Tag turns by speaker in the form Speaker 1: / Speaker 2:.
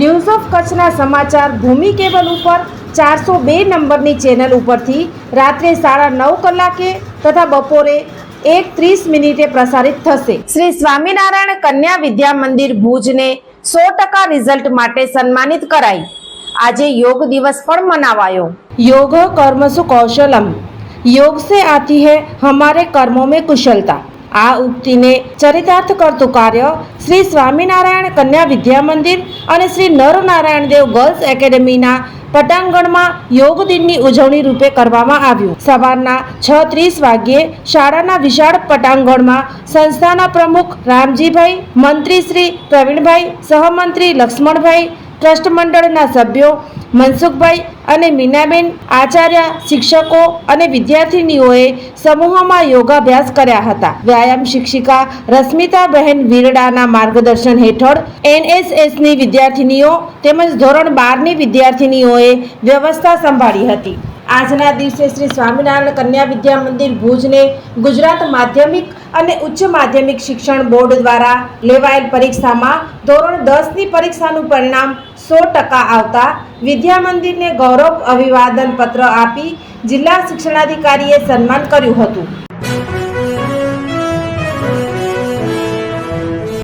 Speaker 1: news of કચ્છના સમાચાર ભૂમિ cable ઉપર ચારસો બે નંબરની ચેનલ ઉપરથી રાત્રે સાડા નવ કલાકે તથા બપોરે એક ત્રીસ મિનિટે પ્રસારિત થશે. શ્રી સ્વામિનારાયણ કન્યા વિદ્યા મંદિર ભુજને સો ટકા રિઝલ્ટ માટે સન્માનિત કરાઈ. આજે યોગ દિવસ પણ મનાવાયો. યોગ કર્મસુ કૌશલમ યોગ સે આથી હૈ હમારે કર્મો મેં કુશલતા આ ઉક્તિને ચરિતાર્થ કરતું કાર્ય શ્રી સ્વામિનારાયણ કન્યા વિદ્યા મંદિર અને શ્રી નરનારાયણ દેવ ગર્લ્સ એકેડેમીના પટાંગણમાં યોગ દિનની ઉજવણી રૂપે કરવામાં આવ્યું. સવારના છ ત્રીસ વાગ્યે શાળાના વિશાળ પટાંગણમાં સંસ્થાના પ્રમુખ રામજીભાઈ, મંત્રી શ્રી પ્રવીણભાઈ, સહમંત્રી લક્ષ્મણભાઈ, ટ્રસ્ટ મંડળના સભ્યો મનસુખભાઈ અને મીનાબેન આચાર્ય, શિક્ષકો અને વિદ્યાર્થીનીઓએ સમૂહમાં યોગાભ્યાસ કર્યા હતા. વ્યાયામ શિક્ષિકા રશ્મિતાબહેન વીરડાના માર્ગદર્શન હેઠળ એનએસએસની વિદ્યાર્થીનીઓ તેમજ ધોરણ બારની વિદ્યાર્થીનીઓએ વ્યવસ્થા સંભાળી હતી. આજના દિવસે શ્રી સ્વામિનારાયણ કન્યા વિદ્યા મંદિર ભુજને ગુજરાત માધ્યમિક અને ઉચ્ચ માધ્યમિક શિક્ષણ બોર્ડ દ્વારા લેવાયેલ પરીક્ષામાં ધોરણ દસની પરીક્ષાનું પરિણામ સો ટકા આવતા વિદ્યા મંદિરને ગૌરવ અભિવાદન પત્ર આપી જિલ્લા શિક્ષણાધિકારીએ સન્માન કર્યું હતું.